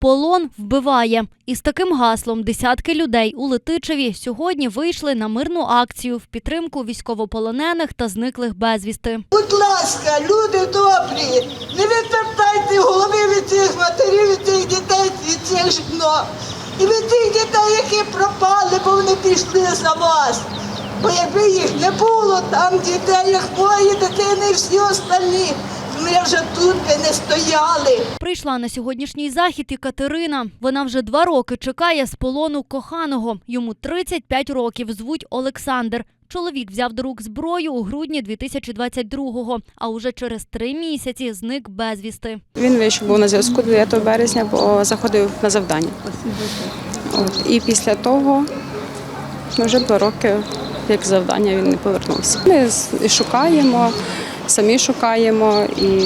Полон вбиває. Із таким гаслом десятки людей у Летичеві сьогодні вийшли на мирну акцію в підтримку військовополонених та зниклих безвісти. Будь ласка, люди добрі, не відвертайте голови від цих матерів, від цих дітей, від цих жінок. І від тих дітей, які пропали, бо вони пішли за вас. Бо якби їх не було, там дітей, як мої дитини, всі остальні, ми вже тут не стояли. Прийшла на сьогоднішній захід і Катерина. Вона вже два роки чекає з полону коханого. Йому 35 років. Звуть Олександр. Чоловік взяв до рук зброю у грудні 2022-го, а уже через три місяці зник безвісти. Він вийшов був на зв'язку 9 березня, бо заходив на завдання. От. І після того вже два роки, як завдання, він не повернувся. Ми шукаємо, самі шукаємо і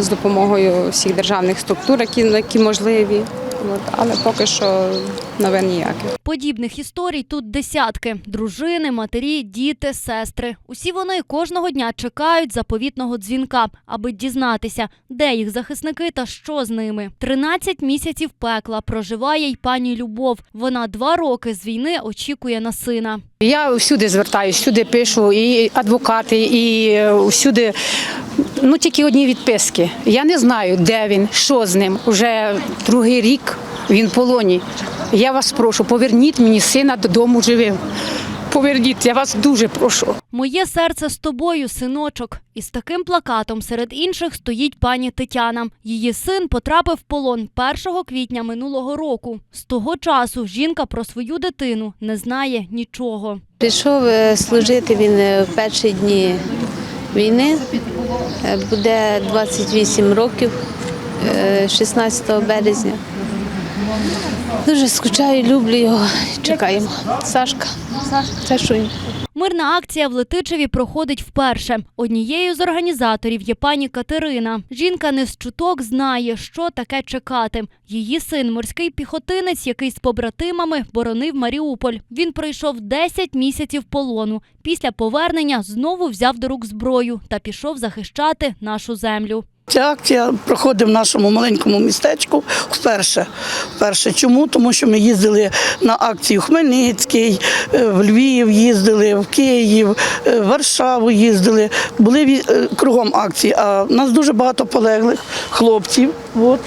з допомогою всіх державних структур, які, які можливі. От. Але поки що новин ніяких. Подібних історій тут десятки: дружини, матері, діти, сестри. Усі вони кожного дня чекають заповітного дзвінка, аби дізнатися, де їх захисники та що з ними. 13 місяців пекла проживає й пані Любов. Вона два роки з війни очікує на сина. Я всюди звертаюся, всюди пишу, і адвокати, і е, всюди. Ну тільки одні відписки. Я не знаю, де він, що з ним. Уже другий рік він в полоні. Я вас прошу, поверніть мені сина додому живим. Поверніть, я вас дуже прошу. Моє серце з тобою, синочок. Із таким плакатом серед інших стоїть пані Тетяна. Її син потрапив в полон 1 квітня минулого року. З того часу жінка про свою дитину не знає нічого. Пішов е, служити він е, в перші дні війни. Е, Буде 28 років, е, 16 березня. Дуже скучаю, люблю його. Чекаємо. Сашка. Це що він? Мирна акція в Летичеві проходить вперше. Однією з організаторів є пані Катерина. Жінка не з чуток знає, що таке чекати. Її син морський піхотинець, який з побратимами боронив Маріуполь. Він пройшов 10 місяців полону. Після повернення знову взяв до рук зброю та пішов захищати нашу землю. Ця акція проходить в нашому маленькому містечку вперше. вперше. Чому? Тому що ми їздили на акцію Хмельницький, е, в Львів їздили, в Київ, е, в Варшаву їздили. Були е, кругом акції. А в нас дуже багато полеглих хлопців. От.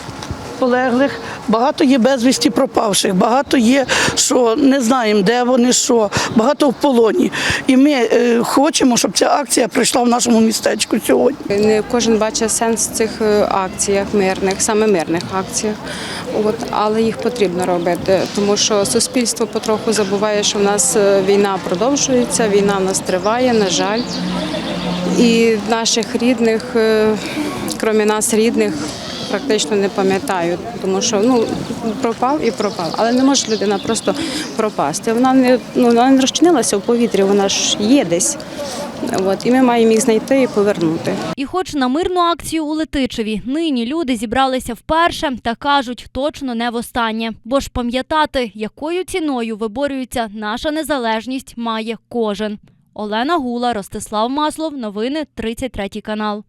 Полеглих, багато є безвісті пропавших, багато є, що не знаємо, де вони, що, багато в полоні. І ми е, хочемо, щоб ця акція пройшла в нашому містечку сьогодні. Не кожен бачить сенс в цих е, акціях мирних, саме мирних акціях. От, але їх потрібно робити, тому що суспільство потроху забуває, що в нас е, війна продовжується, війна в нас триває, на жаль. І наших рідних, е, крім нас рідних, практично не пам'ятають, тому що ну пропав і пропав. Але не може людина просто пропасти. Вона не ну вона не розчинилася в повітрі, вона ж є десь. От, і ми маємо їх знайти і повернути. І хоч на мирну акцію у Летичеві нині люди зібралися вперше та кажуть, точно не востаннє. Бо ж пам'ятати, якою ціною виборюється наша незалежність, має кожен. Олена Гула, Ростислав Маслов, новини 33 канал.